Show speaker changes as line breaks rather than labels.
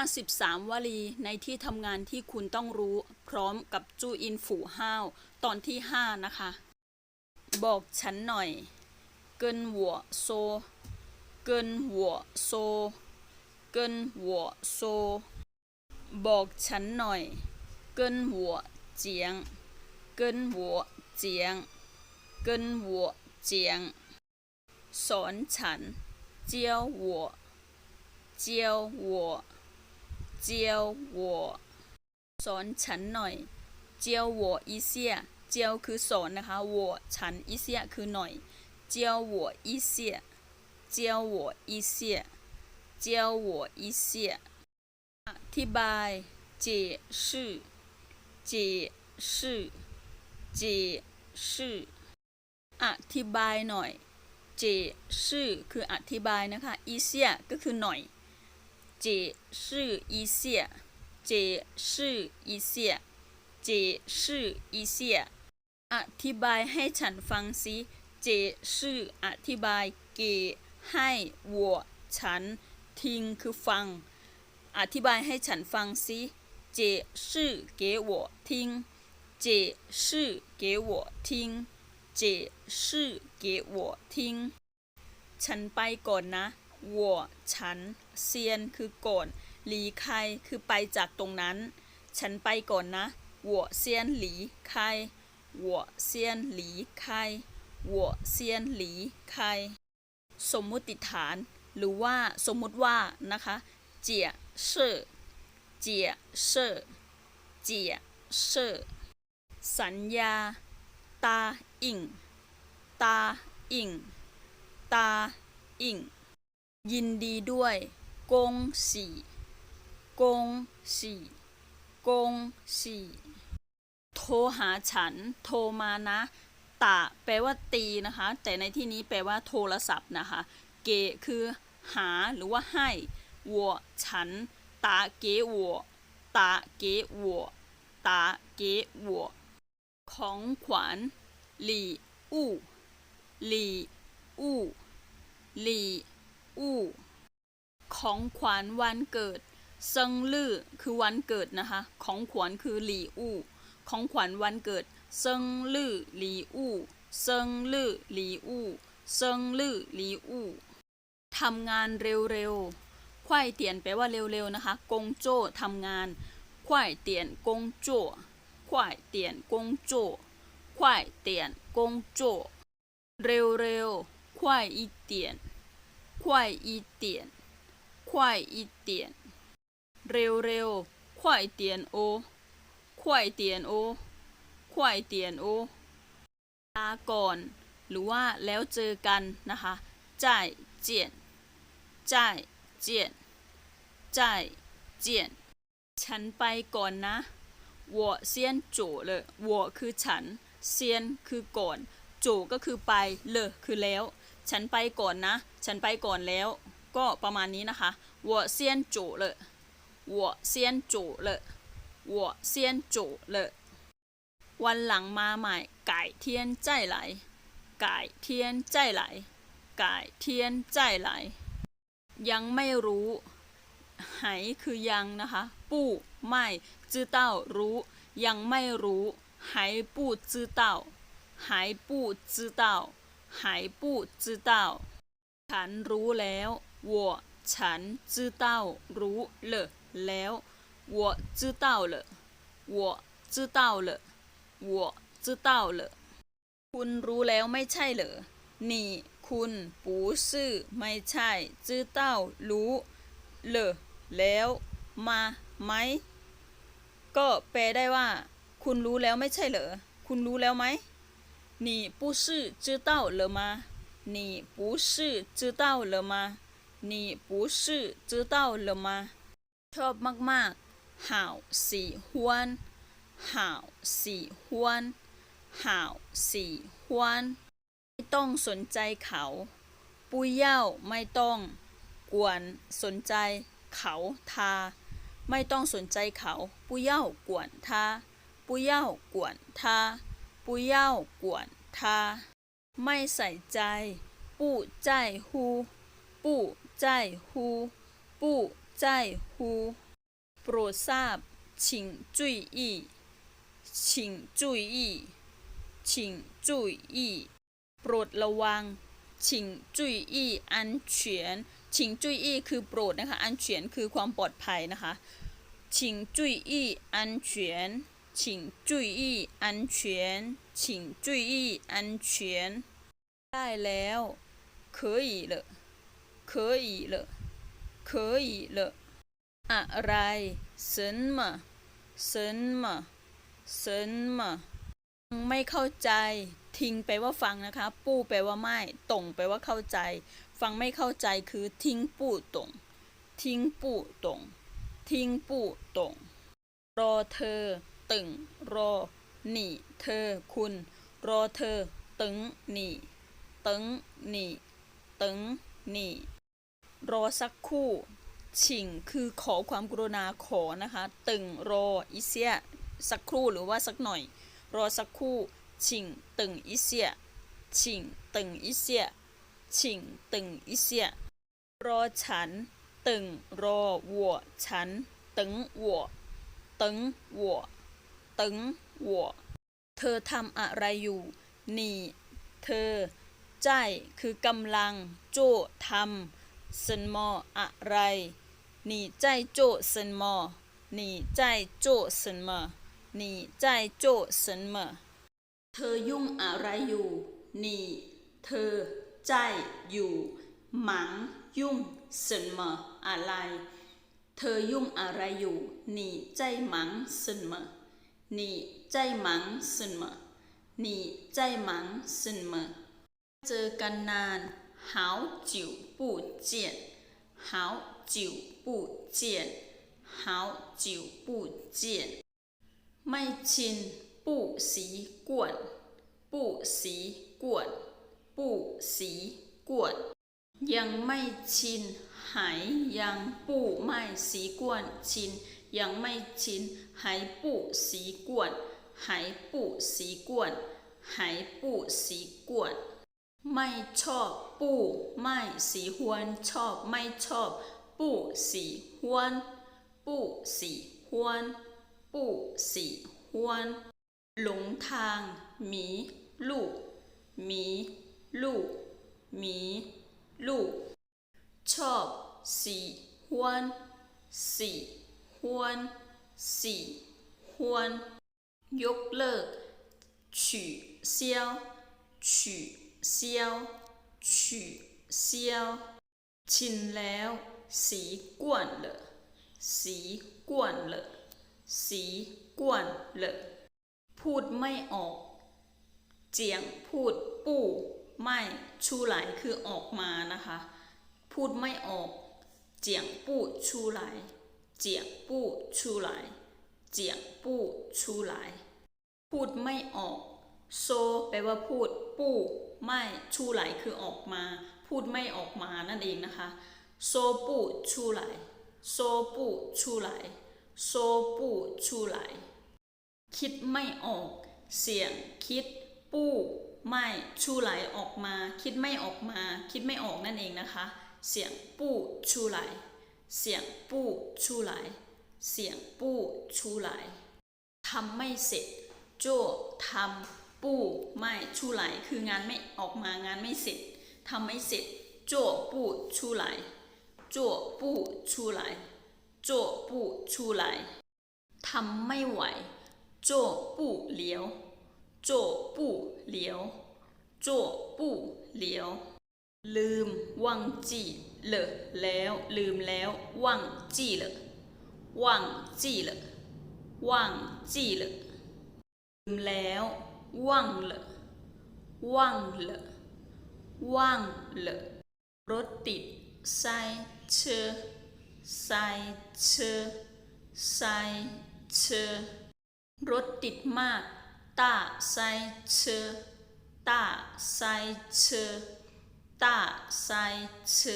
53 วลี ในที่ทำงานที่คุณต้องรู้ พร้อมกับจูอินฝูห้าว ตอนที่ 5 นะคะ บอกฉันหน่อย เกินหัวโซ เกินหัวโซ เกินหัวโซ บอกฉันหน่อย เกินหัวเจียง เกินหัวเจียง เกินหัวเจียง สอนฉัน เจียวหัวเจียวหัว เจียวหัว สอนฉันหน่อย เจียวหัวอีเสีย เจียวคือสอนนะคะหัวฉันอีเสียคือหน่อย เจียวหัวอีเสีย เจียวหัวอีเสีย เจียวหัวอีเสีย อธิบาย解释解释解释อธิบายหน่อยเจชื่อคืออธิบายนะคะอีเซียก็คือหน่อย เจชื่ออีเซียเจชื่ออีเซียเจชื่ออีเซียอธิบายให้ฉันฟังสิเจชื่ออธิบายเกให้我ฉันทิ้งคือฟัง อธิบายให้ฉันฟังสิ解释给我听解释给我听解释给我听ฉันไปก่อนนะ วัวฉัน เซียนคือก่อน หลีไคคือไปจากตรงนั้น ฉันไปก่อนนะหัวเซียนหลีไคหัวเซียนหลีไคหัวเซียนหลีไคสมมุติฐาน หรือว่าสมมุติว่านะคะเจียเชื่อเจียเชื่อเจียเชื่อสัญญา ตาอิงตาอิงตาอิง ยินดีด้วยกงสีกงสีกงสีโทรหาฉัน โทรมานะ ตะแปลว่าตีนะคะ แต่ในที่นี้แปลว่าโทรศัพท์นะคะ เกคือหาหรือว่าให้วัวฉัน ตาเกวัวตาเกวัวตาเกวของขวัญหลี่อู้หลี่อู้หลี่ อู้ ของขวัญวันเกิดเซิงลื่อคือวันเกิดนะคะ ของขวัญคือหลี่อู้ ของขวัญวันเกิดเซิงลื่อหลี่อู้เซิงลื่อหลี่อู้เซิงลื่อหลี่อู้ทำงานเร็วๆควายเตียนแปลว่าเร็วๆนะคะ กงโจ้ทำงานควายเตียนกงโจ้ควายเตียนกงโจ้ควายเตียนกงโจ้เร็วๆควายอีเตียน ควายอีเตียน ควายอีเตียน เร็วๆ ควายเตียนโอ ควายเตียนโอ ควายเตียนโอ ลาก่อน หรือว่าแล้วเจอกันนะคะจ่ายเจียน จ่ายเจียนจ่ายเจียน ฉันไปก่อนนะ我先走了我คือฉันเซียนคือก่อน โจก็คือไป เลคือแล้ว ฉันไปก่อนนะ ฉันไปก่อนแล้ว ก็ประมาณนี้นะคะ我先走了我先走了我先走了วันหลังมาใหม่改天再来改天再来改天再来ยังไม่รู้ ไหคือยังนะคะ ปู้ไม่จื้อเต้ารู้ ยังไม่รู้ไหปู้จื้อเต้าไหปู้จื้อเต้า ไหปู้จื้อเต้าฉันรู้แล้ว我ฉันจื้อเต้ารู้了แล้ว我知道了我知道了我知道了คุณรู้แล้วไม่ใช่เหรอนี่คุณ不是ไม่ใช่知道รู้เลอแล้วมาไหม ก็แปลได้ว่า คุณรู้แล้วไม่ใช่เหรอ คุณรู้แล้วไหม 你不是知道了吗你不是知道了吗你不是知道了吗ชอบมากๆ好喜欢好喜欢好喜欢ไม่ต้องสนใจเขาปุยเย่าไม่ต้อง กวนสนใจเขาทา ไม่ต้องสนใจเขา不要管他不要管他 不要管他ไม่ใส่ใจ不在乎不在乎不在乎 โปรดทราบ请注意请注意请注意โปรดระวัง请注意安全请注意คือโปรดนะคะ安全คือความปลอดภัยนะคะ请注意安全 请注意安全请注意安全ได้แล้ว可以了可以了可以了อะไร什么什么什么ไม่เข้าใจ ทิ้งแปลว่าฟังนะคะ ปู้แปลว่าไม่ตรงแปลว่าเข้าใจ ฟังไม่เข้าใจคือทิ้งปู้ตรงทิ้งปู้ตรงทิ้งปู้ตรงรอเธอ ตึงรอหนี่เธอคุณรอเธอตึงหนี่ตึงหนี่ตึงหนี่รอสักครู่ฉิงคือขอความกรุณาขอนะคะ ตึงรออีเซียสักครู่หรือว่าสักหน่อย รอสักครู่ฉิงตึงอีเซียฉิงตึงอีเซียฉิงตึงอีเซียรอฉัน ตึงรอวัวฉันตึงวัวตึงวัว ตึงวัวเธอทำอะไรอยู่นี่เธอใจคือกำลังโจ้ทำสนมออะไร นี่ใจโจ้สนมอนี่ใจโจ้สนมอนี่ใจโจ้สนมอเธอยุ่งอะไรอยู่นี่เธอใจอยู่หมังยุ่งสนมออะไร เธอยุ่งอะไรอยู่นี่ใจหมังสนมอ นี่ใจหมังสันมอนี่ใจหมังสันมอ เจอกันนาน好久不见好久不见好久不见ไม่ชิน不习惯不习惯不习惯ยังไม่ชินหายยัง不ไม่习惯ชิน ยังไม่ชินหายปู่สีกวนหายปู่สีไม่ชอบปู่ไม่สีหวนชอบไม่ชอบ ปู่สีหวนปู่สีหวนปู่สีหวนหลงทางมีลูกมีลูกมีลูก ชอบสีหวนสี ฮวนสีฮวนยกเลิก取消取消取消ชินแล้วสีกวนเลยสีกวนเลยสีกวนเลยพูดไม่ออก เจียงพูดปู้ไม่ชูไหลคือออกมานะคะ พูดไม่ออก เจียงปู้ชูไหล เจียงปู้ชูไหลเจียงปู้ชูไหลพูดไม่ออก โซ แปลว่าพูด ปู้ ไม่ชูไหลคือออกมา พูดไม่ออกมานั่นเองนะคะ โซปู้ชูไหล โซปู้ชูไหล โซปู้ชูไหล คิดไม่ออก เสียงคิด ปู้ ไม่ชูไหลออกมา คิดไม่ออกมา คิดไม่ออกนั่นเองนะคะ เสียงปู้ชูไหล เสียงปู้ชูไหลเสียงปู้ชูไหลทำไม่เสร็จ โจ้ทำปู้ไม่ชูไหลคืองานไม่ออกมางานไม่เสร็จทำไม่เสร็จ โจ้ปู้ชูไหลโจ้ปู้ชูไหลโจ้ปู้ชูไหลทำไม่ไหว โจ้ปู้เหลียวโจ้ปู้เหลียวโจ้ปู้เหลียว ลืมว่างจีเลแล้ว ลืมแล้วว่างจีเลอว่งจีเลวังจีเลลืมแล้วว่างเลอว่างเลอว่งเลอรถติดไซเชอไซเชอไซเชอรถติดมากตาไซเชอตาไซเชอ 大塞车